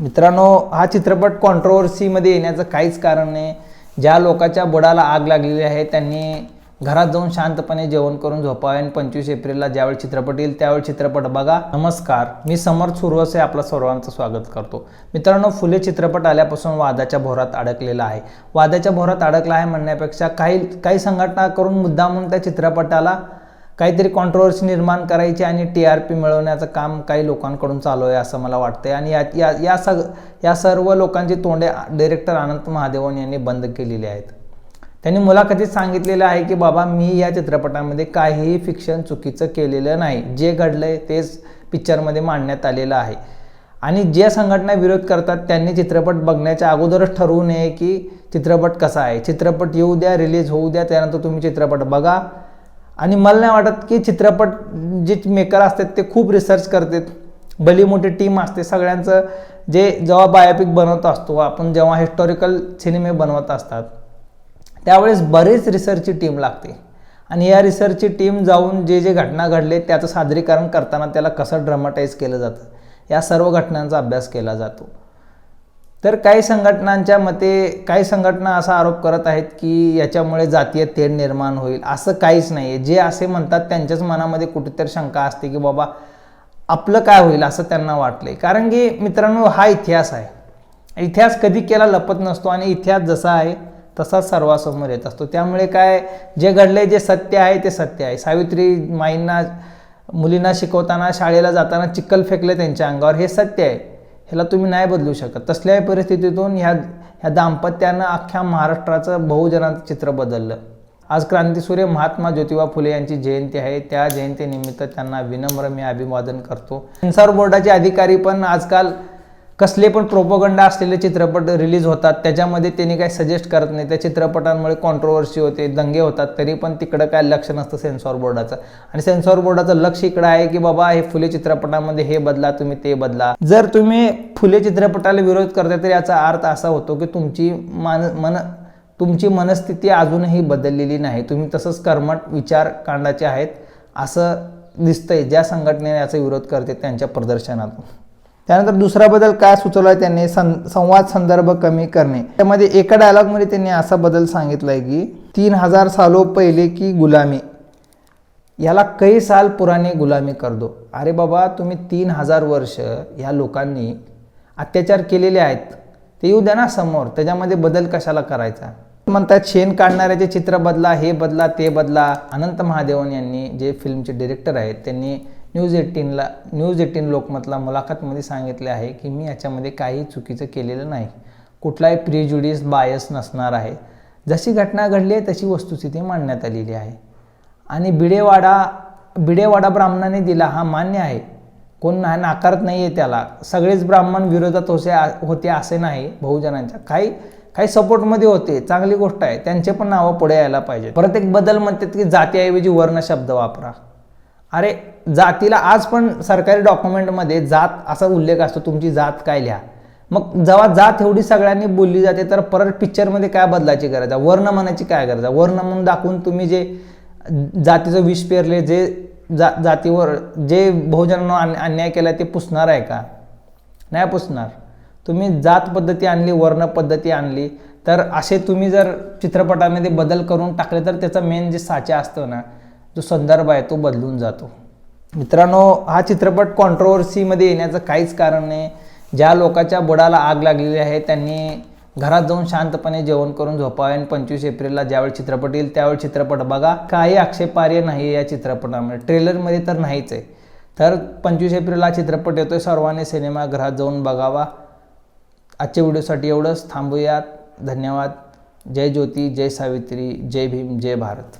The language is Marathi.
मित्रांनो हा चित्रपट कॉन्ट्रोवर्सीमध्ये येण्याचं काहीच कारण नाही. ज्या लोकांच्या बुडाला आग लागलेली आहे त्यांनी घरात जाऊन शांतपणे जेवण करून झोपावे आणि पंचवीस एप्रिलला ज्यावेळी चित्रपट येईल त्यावेळी चित्रपट बघा. नमस्कार. मी समर्थ सुरवसे आपलं सर्वांचं स्वागत करतो. मित्रांनो फुले चित्रपट आल्यापासून वादाच्या भोरात अडकलेला आहे. वादाच्या भोरात अडकला आहे म्हणण्यापेक्षा काही काही संघटना करून मुद्दा म्हणून त्या चित्रपटाला काहीतरी कॉन्ट्रोवर्सी निर्माण करायची आणि टी आर पी मिळवण्याचं काम काही लोकांकडून चालू आहे असं मला वाटतंय. आणि या या या सग या सर्व लोकांची तोंडे डायरेक्टर अनंत महादेवन यांनी बंद केलेली आहेत. त्यांनी मुलाखतीत सांगितलेलं आहे की बाबा मी या चित्रपटामध्ये काहीही फिक्शन चुकीचं केलेलं नाही. जे घडलंय तेच पिक्चरमध्ये मांडण्यात आलेलं आहे. आणि ज्या संघटना विरोध करतात त्यांनी चित्रपट बघण्याच्या अगोदरच ठरवू नये की चित्रपट कसा आहे. चित्रपट येऊ द्या रिलीज होऊ द्या त्यानंतर तुम्ही चित्रपट बघा. आणि मला नाही वाटत की चित्रपट जे मेकर असतात ते खूप रिसर्च करतात. भली मोठी टीम असते सगळ्यांचं जे जेव्हा बायोपिक बनवत असतो आपण जेव्हा हिस्टॉरिकल सिनेमे बनवत असतात त्यावेळेस बरेच रिसर्चची टीम लागते. आणि या रिसर्चची टीम जाऊन जे जे घटना घडले त्याचं सादरीकरण करताना त्याला कसं ड्रमाटाईज केलं जातं या सर्व घटनांचा अभ्यास केला जातो. तर काही संघटनांच्या मते काही संघटना असा आरोप करत आहेत की याच्यामुळे जातीय तेढ निर्माण होईल असं काहीच नाही आहे जे असे म्हणतात त्यांच्याच मनामध्ये कुठेतरी शंका असते की बाबा आपलं काय होईल असं त्यांना वाटलंय. कारण की मित्रांनो हा इतिहास आहे. इतिहास कधी केला लपत नसतो आणि इतिहास जसा आहे तसाच सर्वासमोर येत असतो. त्यामुळे काय जे घडले जे सत्य आहे ते सत्य आहे. सावित्री माईंना मुलींना शिकवताना शाळेला जाताना चिक्कल फेकले त्यांच्या अंगावर हे सत्य आहे. ह्याला तुम्ही नाही बदलू शकत. तसल्याही परिस्थितीतून ह्या ह्या दाम्पत्यानं अख्ख्या महाराष्ट्राचं बहुजनाचं चित्र बदललं. आज क्रांतीसूर्य महात्मा ज्योतिबा फुले यांची जयंती आहे. त्या जयंतीनिमित्त त्यांना विनम्र मी अभिवादन करतो. सेन्सॉर बोर्डाचे अधिकारी पण आजकाल कसले पण प्रोपोगंडा असलेले चित्रपट रिलीज होतात त्याच्यामध्ये त्यांनी काही सजेस्ट करत नाही. त्या चित्रपटांमुळे कॉन्ट्रोवर्सी होते दंगे होतात तरी पण तिकडं काय लक्ष नसतं सेन्सॉर बोर्डाचं आणि सेन्सॉर बोर्डाचं लक्ष इकडं आहे की बाबा हे फुले चित्रपटामध्ये हे बदला तुम्ही ते बदला. जर तुम्ही फुले चित्रपटाला विरोध करता तर याचा अर्थ असा होतो की तुमची मान मन तुमची मनस्थिती अजूनही बदललेली नाही. तुम्ही तसंच कर्मट विचार कांडाचे आहेत असं दिसतंय ज्या संघटनेने याचा विरोध करते त्यांच्या प्रदर्शनातून. त्यानंतर दुसरा बदल काय सुचवला आहे त्यांनी? सं संवाद संदर्भ कमी करणे. त्यामध्ये एका डायलॉगमध्ये त्यांनी असा बदल सांगितलाय की तीन हजार सालो पहिले की गुलामी. याला कई साल पुराने गुलामी कर दो. अरे बाबा तुम्ही तीन हजार वर्ष ह्या लोकांनी अत्याचार केलेले आहेत. ते येऊ द्या ना समोर. त्याच्यामध्ये बदल कशाला करायचा? म्हणतात शेण काढणाऱ्याचे चित्र बदला हे बदला ते बदला. अनंत महादेवन यांनी जे फिल्मचे डिरेक्टर आहेत त्यांनी न्यूज एटीनला न्यूज एटीन लोकमतला मुलाखतमध्ये सांगितले आहे की मी याच्यामध्ये काही चुकीचं केलेलं नाही. कुठलाही प्रिज्युडिस बायस नसणार आहे. जशी घटना घडली आहे तशी वस्तुस्थिती मांडण्यात आलेली आहे. आणि बिडेवाडा बिडेवाडा ब्राह्मणाने दिला हा मान्य आहे. कोण ना नाकारत नाही आहे त्याला. सगळेच ब्राह्मण विरोधात होते होते असे नाही. बहुजनांच्या काही काही सपोर्टमध्ये होते. चांगली गोष्ट आहे. त्यांचे पण नावं पुढे यायला पाहिजे परत एक बदल म्हणतात की जातीऐवजी वर्ण शब्द वापरा. अरे जातीला आज पण सरकारी डॉक्युमेंटमध्ये जात असा उल्लेख असतो तुमची जात काय लिहा. मग जेव्हा जात एवढी सगळ्यांनी बोलली जाते तर परत पिक्चरमध्ये काय बदलायची गरज आहे? वर्ण म्हणायची काय गरज आहे? वर्ण म्हणून दाखवून तुम्ही जे जातीचं विष पेरले जे जा जातीवर जे बहुजनांना अन्य- अन्याय केला ते पुसणार आहे का? नाही पुसणार. तुम्ही जात पद्धती आणली वर्ण पद्धती आणली तर असे तुम्ही जर चित्रपटामध्ये बदल करून टाकले तर त्याचा मेन जे साचा असतो ना जो संदर्भ आहे तो बदलून जातो. मित्रांनो हा चित्रपट कॉन्ट्रोवर्सीमध्ये येण्याचं काहीच कारण नाही. ज्या लोकांच्या बुडाला आग लागलेली आहे त्यांनी घरात जाऊन शांतपणे जेवण करून झोपावे आणि पंचवीस एप्रिलला ज्यावेळी चित्रपट येईल त्यावेळी चित्रपट बघा. काही आक्षेपार्ह नाही या चित्रपटामध्ये. ट्रेलरमध्ये तर नाहीच आहे. तर पंचवीस एप्रिलला चित्रपट येतोय सर्वांनी सिनेमागृहात जाऊन बघावा. आजच्या व्हिडिओसाठी एवढंच. थांबूयात. धन्यवाद. जय ज्योती जय सावित्री जय भीम जय भारत.